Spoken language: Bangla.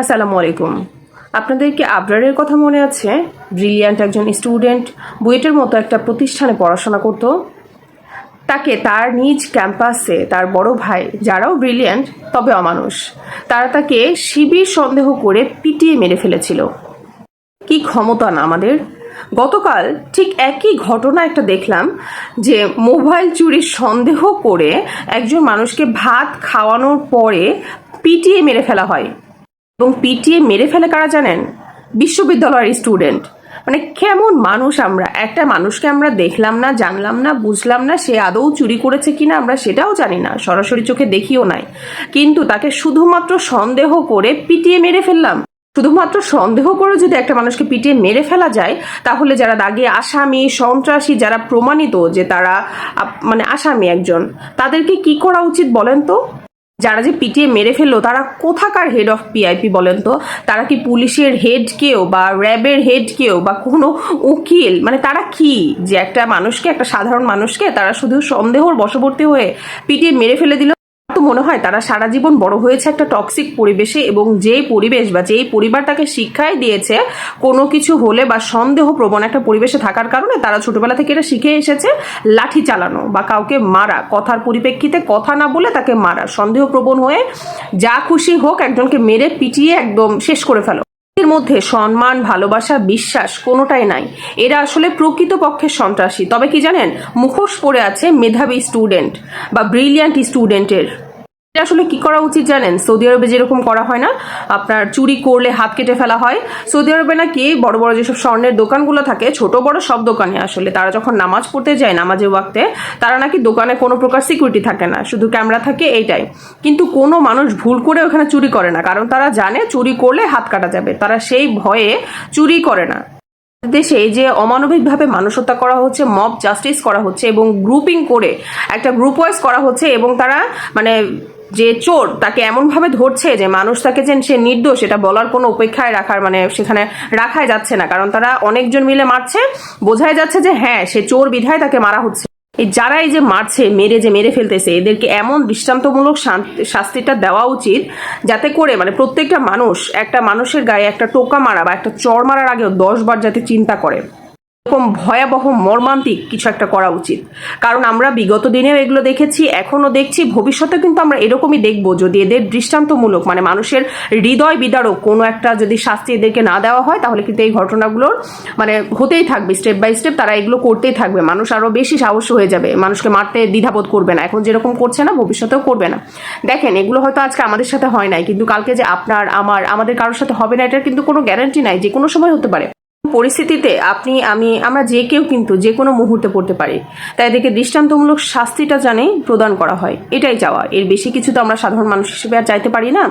আসসালামু আলাইকুম। আপনাদের কি আবরারের কথা মনে আছে? ব্রিলিয়ান্ট একজন স্টুডেন্ট বুয়েটের মতো একটা প্রতিষ্ঠানে পড়াশোনা করতো। তাকে তার নিজ ক্যাম্পাসে তার বড় ভাই, যারাও ব্রিলিয়ান্ট তবে অমানুষ। তারা তাকে শিবির সন্দেহ করে পিটিয়ে মেরে ফেলেছিল। কি ক্ষমতা না আমাদের? গতকাল ঠিক একই ঘটনা একটা দেখলাম, যে মোবাইল চুরির সন্দেহ করে একজন মানুষকে ভাত খাওয়ানোর পরে পিটিয়ে মেরে ফেলা হয়। এবং পিটিয়ে মেরে ফেলে কারা জানেন? বিশ্ববিদ্যালয়ের স্টুডেন্ট। মানে কেমন মানুষ আমরা? একটা মানুষকে আমরা দেখলাম না, জানলাম না, বুঝলাম না, সে আদৌ চুরি করেছে কিনা আমরা সেটাও জানি না, সরাসরি চোখে দেখিও নাই। কিন্তু তাকে শুধুমাত্র সন্দেহ করে পিটিয়ে মেরে ফেললাম। শুধুমাত্র সন্দেহ করে যদি একটা মানুষকে পিটিয়ে মেরে ফেলা যায়, তাহলে যারা দাগে আসামি, সন্ত্রাসী, যারা প্রমাণিত যে তারা মানে আসামি একজন, তাদেরকে কি করা উচিত বলেন তো? যারা যে পিটিয়ে মেরে ফেলল, তারা কোথাকার হেড অফ পিআইপি বলেন তো? তারা কি পুলিশের হেড কেউ বা র্যাবের হেড কেউ বা কোনো উকিল? মানে তারা কি? যে একটা মানুষকে, একটা সাধারণ মানুষকে তারা শুধু সন্দেহর বশবর্তী হয়ে পিটিয়ে মেরে ফেলে দিল? মনে হয় তারা সারা জীবন বড় হয়েছে একটা টক্সিক পরিবেশে এবং যেই পরিবেশ বা যেই পরিবার তাকে শিক্ষাই দিয়েছে, কোনো কিছু হলে বা সন্দেহ প্রবণ একটা পরিবেশে থাকার কারণে তারা ছোটবেলা থেকে এটা শিখে এসেছে, লাঠি চালানো বা কাউকে মারা, কথার পরিপ্রেক্ষিতে কথা না বলে তাকে মারা সন্দেহ প্রবণ হয়ে যা খুশি হোক একজনকে মেরে পিটিয়ে একদম শেষ করে ফেলো। এর মধ্যে সম্মান, ভালোবাসা, বিশ্বাস কোনোটাই নাই। এরা আসলে প্রকৃতপক্ষে সন্ত্রাসী। তবে কি জানেন? মুখোশ পড়ে আছে মেধাবী স্টুডেন্ট বা ব্রিলিয়ান্ট স্টুডেন্টের আসলে কি করা উচিত জানেন? সৌদি আরবে যেরকম করা হয় না, আপনার চুরি করলে হাত কেটে ফেলা হয়। সৌদি আরবে নাকি বড় বড় যেসব স্বর্ণের দোকানগুলো থাকে, ছোট বড় সব দোকানে আসলে। তারা যখন নামাজ পড়তে যায়, নামাজের ওয়াক্তে, তারা নাকি দোকানে কোনো প্রকার সিকিউরিটি থাকে না। শুধু ক্যামেরা থাকে, এইটাই। কিন্তু কোনো মানুষ ভুল করে ওখানে চুরি করে না। কারণ তারা জানে চুরি করলে হাত কাটা যাবে। তারা সেই ভয়ে চুরি করে না। দেশে যে অমানবিকভাবে মানুষ হত্যা করা হচ্ছে মব জাস্টিস করা হচ্ছে এবং গ্রুপিং করে একটা গ্রুপ ওয়াইজ করা হচ্ছে এবং তারা মানে যে চোর তাকে এমনভাবে ধরছে যে মানুষ তাকে যে সে নির্দোষ এটা বলার কোনো উপেক্ষায় রাখার মানে সেখানে রাখাই যাচ্ছে না। কারণ তারা অনেকজন মিলে মারছে, বোঝাই যাচ্ছে যে হ্যাঁ সে চোর বিধায় তাকে মারা হচ্ছে। এই যারা এই যে মারছে, মেরে যে মেরে ফেলতেছে, এদেরকে এমন দৃষ্টান্তমূলক শাস্তিটা দেওয়া উচিত যাতে করে মানে প্রত্যেকটা মানুষ একটা মানুষের গায়ে একটা টোকা মারা বা একটা চর মারার আগেও দশ বার যাতে চিন্তা করে। এরকম ভয়াবহ মর্মান্তিক কিছু একটা করা উচিত। কারণ আমরা বিগত দিনেও এগুলো দেখেছি এখনও দেখছি ভবিষ্যতে কিন্তু আমরা এরকমই দেখব। যদি এদের দৃষ্টান্তমূলক মানে মানুষের হৃদয় বিদারক কোনো একটা যদি শাস্তি এদেরকে না দেওয়া হয়, তাহলে কিন্তু এই ঘটনাগুলোর মানে হতেই থাকবে স্টেপ বাই স্টেপ তারা এগুলো করতেই থাকবে। মানুষ আরও বেশি সাহস হয়ে যাবে, মানুষকে মারতে দ্বিধাবোধ করবে না। এখন যেরকম করছে না, ভবিষ্যতেও করবে না। দেখেন, এগুলো হয়তো আজকে আমাদের সাথে হয় নাই, কিন্তু কালকে যে আপনার, আমার, আমাদের কারোর সাথে হবে না, এটার কিন্তু কোনো গ্যারান্টি নাই, যে কোনো সময় হতে পারে। পরিস্থিতিতে আপনি, আমি, আমরা যে কেউ কিন্তু যে কোনো মুহূর্তে পড়তে পারি। তাই এদেরকে দৃষ্টান্তমূলক শাস্তিটা জানে প্রদান করা হয়। এটাই চাওয়া। এর বেশি কিছু তো আমরা সাধারণ মানুষ হিসেবে আর চাইতে পারি না।